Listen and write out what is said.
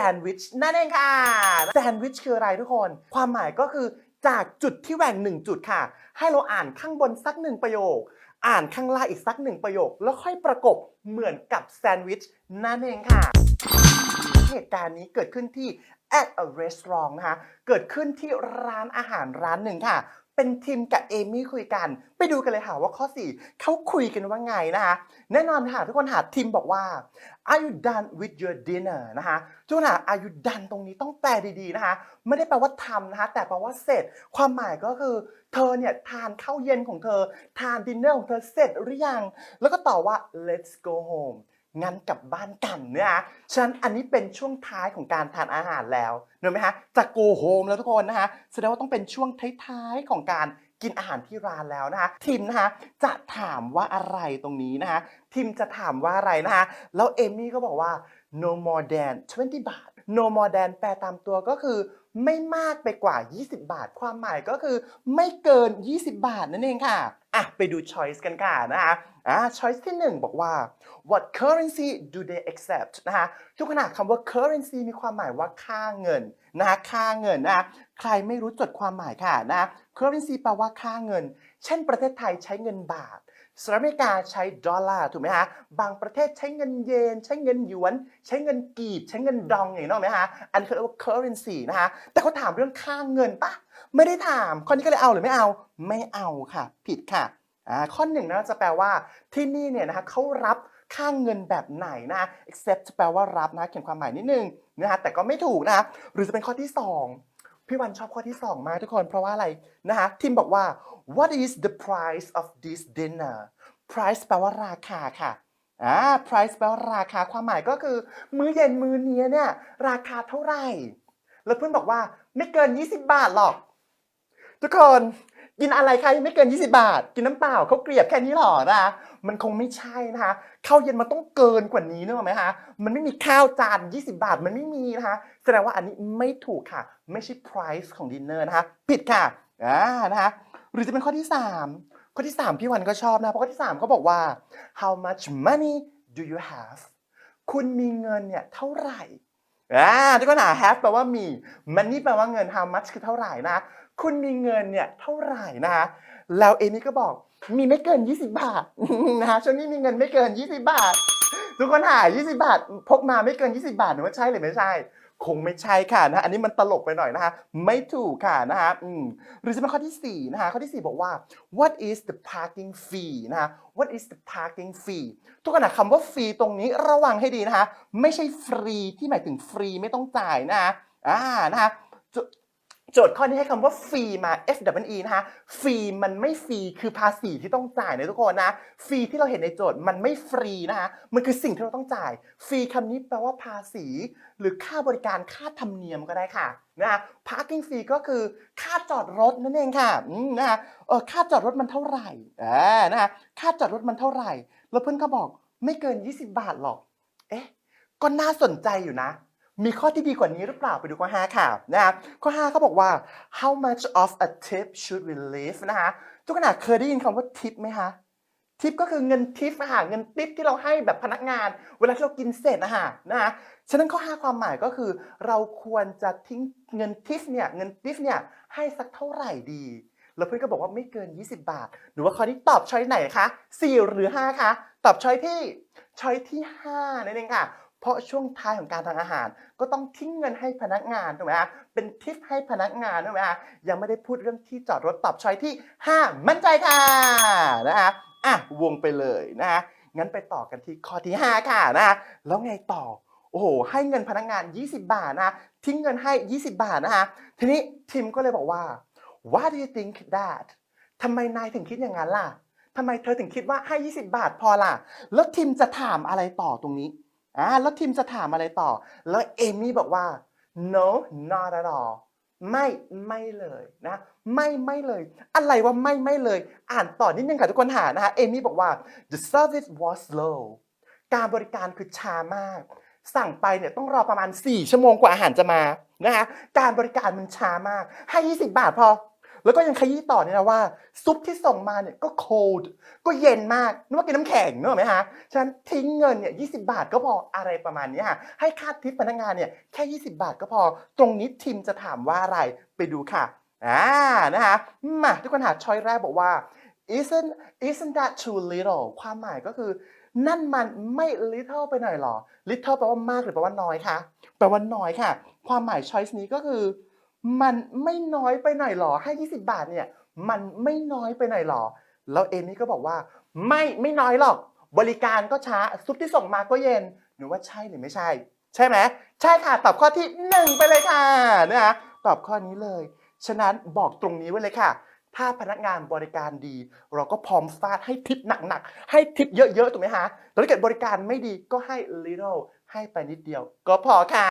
แซนด์วิชนั่นเองค่ะแซนด์วิชคืออะไรทุกคน ความหมายก็คือจากจุดที่แหว่งหนึ่งจุดค่ะ ให้เราอ่านข้างบนสักหนึ่งประโยค อ่านข้างล่างอีกสักหนึ่งประโยค แล้วค่อยประกบเหมือนกับแซนด์วิชนั่นเองค่ะ เหตุการณ์นี้เกิดขึ้นที่ at a restaurant นะคะ เกิดขึ้นที่ร้านอาหารร้านหนึ่งค่ะ เป็นทีมกับเอมี่คุยกัน ไปดูกันเลยค่ะว่าข้อ 4เขาคุยกันว่าไงนะคะแน่นอนค่ะทุกคนหาทีมบอกว่า are you done with your dinner นะคะทุกคนหา are you done ตรงนี้ต้องแปลดีๆนะคะไม่ได้แปลว่าทำนะคะแต่แปลว่าเสร็จ ความหมายก็คือ เธอเนี่ยทานข้าวเย็นของเธอ ทานดินเนอร์ของเธอเสร็จหรือยัง แล้วก็ตอบว่า let's go home งั้นกลับบ้านกันเนี่ยนะฉะนั้นอันนี้เป็นช่วงท้ายของการทานอาหารแล้วเห็นไหมฮะจะโกโฮมแล้วทุกคนนะคะแสดงว่าต้องเป็นช่วงท้ายๆของการกินอาหารที่ร้านแล้วนะคะทิมนะคะจะถามว่าอะไรตรงนี้นะคะทิมจะถามว่าอะไรนะคะแล้วเอมี่ก็บอกว่า no more than 20 บาท no more than แปลตามตัวก็คือไม่มากไปกว่า 20 บาท ความหมายก็คือไม่เกิน 20 บาทนั่นเองค่ะอะไปดู choice กันค่ะนะคะอ่า choice ที่ 1 บอกว่า what currency do they accept นะคะทุกขณะคำว่า currency มีความหมายว่าค่าเงินนะคะค่าเงินนะคะใครไม่รู้จดความหมายค่ะนะคะ currency แปลว่าค่าเงิน เช่นประเทศไทยใช้เงินบาท สหรัฐอเมริกาใช้ดอลลาร์ถูกไหมฮะ บางประเทศใช้เงินเยน ใช้เงินหยวน ใช้เงินกีบ ใช้เงินดองอย่างนี้นกไหมฮะ อันนี้เขาเรียกว่า currency นะคะ แต่เขาถามเรื่องค่าเงินปะไม่ได้ถาม ข้อนี้ก็เลยเอาหรือไม่เอา ไม่เอาค่ะ ผิดค่ะอ่าข้อหนึ่งนะจะแปลว่าที่นี่เนี่ยนะคะเขารับค่าเงินแบบไหนนะ accept จะแปลว่ารับนะ เขียนความหมายนิดนึงนะฮะ แต่ก็ไม่ถูกนะคะหรือจะเป็นข้อที่สอง พี่วันชอบข้อที่ 2 มากทุกคนเพราะว่าอะไรนะคะทีมบอกว่า what is the price of this dinner price แปลว่าราคาค่ะอ่า price แปลว่าราคาความหมายก็คือ มื้อเย็นมื้อนี้เนี่ยราคาเท่าไหร่ แล้วเพื่อนบอกว่าไม่เกิน 20 บาทหรอก ทุกคน กินอะไรคะไม่เกิน 20 บาท กินน้ำเปล่าเขาเกลียบแค่นี้หรอนะมันคงไม่ใช่นะคะข้าวเย็นมันต้องเกินกว่านี้นึกออกไหมคะมันไม่มีข้าวจาน 20 บาทมันไม่มีนะคะแสดงว่าอันนี้ไม่ถูกค่ะ ไม่ใช่ price ของดินเนอร์นะคะผิดค่ะอ่านะคะหรือจะเป็นข้อที่ 3 ข้อที่ 3 พี่วันก็ชอบนะเพราะข้อที่3เขาบอกว่า how much money do you have คุณมีเงินเนี่ยเท่าไหร่อ่าทุกคนหา have แปลว่ามี money แปลว่าเงิน how much คือเท่าไหร่นะ คุณมีเงินเนี่ยเท่าไหร่นะคะแล้วเอมี่ก็บอกมีไม่เกิน 20 บาท นะคะช่วงนี้มีเงินไม่เกิน 20 บาท ทุกคนหา20 บาท พกมาไม่เกิน 20 บาทหนูว่าใช่หรือไม่ใช่ คงไม่ใช่ค่ะนะอันนี้มันตลกไปหน่อยนะคะไม่ถูกค่ะนะคะอืมหรือจะเป็นข้อที่ 4 นะคะข้อที่ 4 บอกว่า what is the parking fee นะคะ what is the parking fee ทุกคนนะคำว่าฟรีตรงนี้ระวังให้ดีนะคะ ไม่ใช่ฟรีที่หมายถึงฟรีไม่ต้องจ่ายนะคะอ่านะคะ โจทย์ข้อนี้ให้คำว่าฟรีมา F W E นะคะฟรีมันไม่ฟรีคือภาษีที่ต้องจ่ายนะทุกคนนะฟรีที่เราเห็นในโจทย์มันไม่ฟรีนะคะมันคือสิ่งที่เราต้องจ่ายฟรีคำนี้แปลว่าภาษี หรือค่าบริการค่าธรรมเนียมก็ได้ค่ะนะ parking fee ก็คือค่าจอดรถนั่นเองค่ะนะคะเออค่าจอดรถมันเท่าไหร่อ่านะคะค่าจอดรถมันเท่าไหร่ แล้วเพื่อนก็บอกไม่เกิน 20 บาทหรอก เอ๊ะก็น่าสนใจอยู่นะ มีข้อที่ดีกว่านี้หรือเปล่าไปดูข้อ 5 ค่ะนะครับข้อ 5 เขาบอกว่า how much of a tip should we leave นะคะทุกขณะเคยได้ยินคำว่า tip ไหมคะทิปก็คือเงินทิปอะค่ะเงินทิปที่เราให้แบบพนักงาน เวลาที่เรากินเสร็จอะค่ะนะคะฉะนั้นข้อ 5 ความหมายก็คือ เราควรจะทิ้งเงินทิปเนี่ยเงินทิปเนี่ยให้สักเท่าไหร่ดี แล้วเพื่อนก็บอกว่าไม่เกิน 20 บาทหรือว่าข้อนี้ตอบช้อยไหนคะ4หรือ5คะตอบช้อยที่ช้อยที่5นั่นเองค่ะ เพราะช่วงท้ายของการทานอาหาร ก็ต้องทิ้งเงินให้พนักงานถูกไหมคะเป็นทิปให้พนักงานถูกไหมคะยังไม่ได้พูดเรื่องที่จอดรถตอบช้อยที่ 5 มั่นใจค่ะนะคะอะวงไปเลยนะคะงั้นไปต่อกันที่ข้อที่ 5 ค่ะนะะแล้วไงต่อโอ้โหให้เงินพนักงาน 20 บาทนะทิ้งเงินให้ 20 บาทนะคะทีนี้ทิมก็เลยบอกว่า why do you think that ทำไมนายถึงคิดอย่างนั้นล่ะทำไมเธอถึงคิดว่าให้ 20 บาทพอล่ะ แล้วทิมจะถามอะไรต่อตรงนี้ อ่าแล้วทิมจะถามอะไรต่อ แล้วเอมี่บอกว่า no not at all ไม่ไม่เลยนะ ไม่ไม่เลย อะไรว่าไม่ไม่เลย อ่านต่อนิดนึงค่ะทุกคนหานะคะเอมี่บอกว่า the service was slow การบริการคือช้ามาก สั่งไปเนี่ยต้องรอประมาณ 4 ชั่วโมงกว่าอาหารจะมานะคะการบริการมันช้ามาก ให้ 20 บาทพอ แล้วก็ยังขยี้ต่อเนี่ยนะว่าซุปที่ส่งมาเนี่ยก็ cold ก็เย็นมากนึกว่ากินน้ำแข็งนึกออกไหมฮะฉะนั้นทิ้งเงินเนี่ย20บาทก็พออะไรประมาณนี้ฮะให้ค่าทิปพนักงานเนี่ยแค่ 20 บาทก็พอ ตรงนี้ทีมจะถามว่าอะไรไปดูค่ะอ่านะฮะมาทุกคนหาช้อยแรกบอกว่า isn't isn't that too little ความหมายก็คือ นั่นมันไม่ little ไปหน่อยหรอ little แปลว่ามากหรือแปลว่าน้อยคะแปลว่าน้อยค่ะ ความหมาย choice นี้ก็คือ มันไม่น้อยไปหน่อยหรอให้20 บาทเนี่ย มันไม่น้อยไปหน่อยหรอ แล้วเอมี่ก็บอกว่า ไม่ไม่น้อยหรอก บริการก็ช้าซุปที่ส่งมาก็เย็นหนูว่าใช่หรือไม่ใช่ ใช่ไหมใช่ค่ะตอบข้อที่หนึ่งไปเลยค่ะนะคะตอบข้อนี้เลย ฉะนั้นบอกตรงนี้ไว้เลยค่ะ ถ้าพนักงานบริการดี เราก็พร้อมฟาดให้ทิปหนักๆให้ทิปเยอะๆถูกไหมฮะแต่ถ้าเกิดบริการไม่ดีก็ให้ little ให้ไปนิดเดียว ก็พอค่ะ